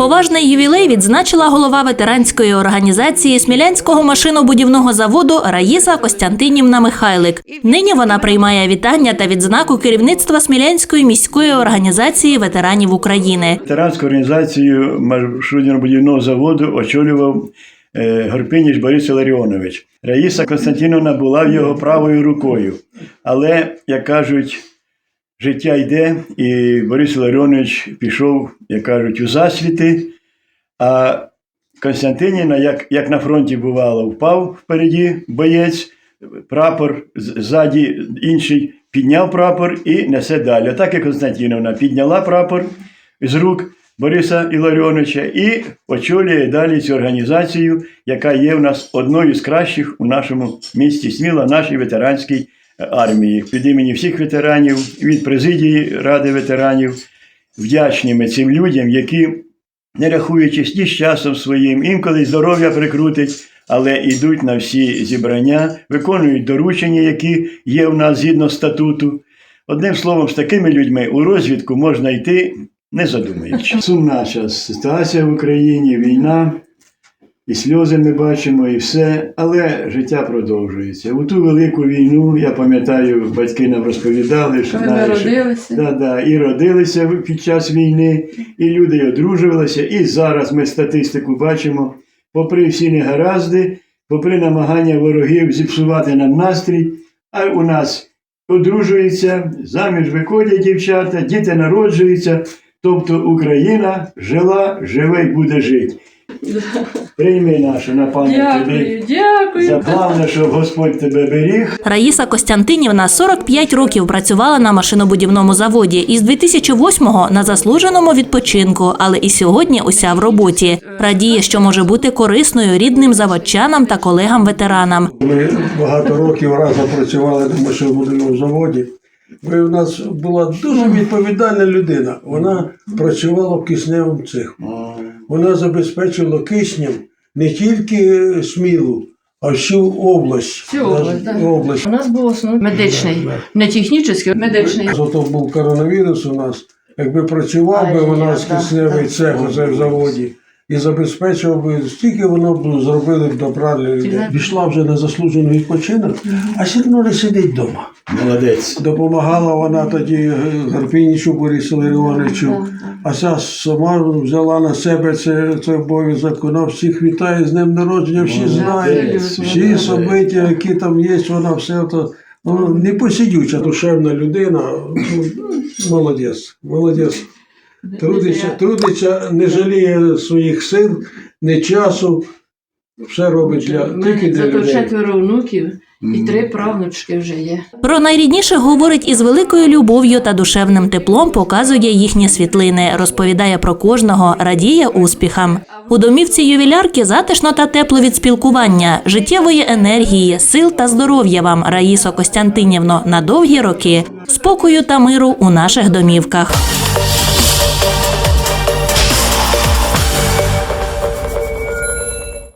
Поважний ювілей відзначила голова ветеранської організації Смілянського машинобудівного заводу Раїса Костянтинівна Михайлик. Нині вона приймає вітання та відзнаку керівництва Смілянської міської організації ветеранів України. Ветеранську організацію маршрутно-будівного заводу очолював е, Горпиніч Борис Ларіонович. Раїса Константиновна була його правою рукою. Але, як кажуть, життя йде, і Борис Ларіонович пішов, як кажуть, у засвіти. А Константинівна, як, як на фронті бувало, впав впереді боєць, прапор ззаді інший підняв прапор і несе далі. Так і Константиновна підняла прапор з рук Бориса Іларіоновича і очолює далі цю організацію, яка є в нас одною з кращих у нашому місті Сміла, нашій ветеранській армії. Від імені всіх ветеранів, від президії Ради ветеранів, вдячні ми цим людям, які не рахуючись ні з часом своїм, інколи здоров'я прикрутить, але йдуть на всі зібрання, виконують доручення, які є в нас згідно статуту. Одним словом, з такими людьми у розвідку можна йти, не задумуючись. Сумна зараз ситуація в Україні, війна, і сльози ми бачимо, і все, але життя продовжується. У ту велику війну, я пам'ятаю, батьки нам розповідали, що знаєш. Да, да, і родилися під час війни, і люди одружувалися. І зараз ми статистику бачимо, попри всі негаразди, попри намагання ворогів зіпсувати нам настрій, а у нас одружуються, заміж виходять дівчата, діти народжуються. Тобто Україна жила, живе й буде жити. Прийми нашу на пам'ять Дякую, тобі. дякую. Заплавне, щоб Господь тебе беріг. Раїса Костянтинівна 45 років працювала на машинобудівному заводі і з 2008-го на заслуженому відпочинку, але і сьогодні уся в роботі. Радіє, що може бути корисною рідним заводчанам та колегам-ветеранам. Ми багато років разом працювали на машинобудівному заводі. Ви у нас була дуже відповідальна людина. Вона працювала в кисневому цеху. Вона забезпечувала киснем не тільки Смілу, а всю область. Всю область, да. область. У нас був основний медичний, не технічний, медичний. Зато був коронавірус у нас. Якби працював би у нас Да, кисневий да. цех в заводі і забезпечував би, стільки воно б зробили б добра для людей. Пішла вже на заслужений відпочинок, а все одно не сидить вдома. Молодець. Допомагала вона тоді е, Гарпінічу Борису Ларіоновичу, а ця сама взяла на себе це, це обов'язок. Вона всіх вітає з днем народження, всі знають, всі собиття, які там є, вона все то. Ну, непосидюча душевна людина. Ну, Молодець, молодець. Трудиться, трудиться, не жаліє своїх сил, не часу. Все робить для тільки для людей. четверо внуків і три правнучки вже є. Про найрідніших говорить із великою любов'ю та душевним теплом показує їхні світлини, розповідає про кожного, радіє успіхам. У домівці ювілярки затишно та тепло від спілкування, життєвої енергії, сил та здоров'я вам, Раїсо Костянтинівно, на довгі роки, спокою та миру у наших домівках.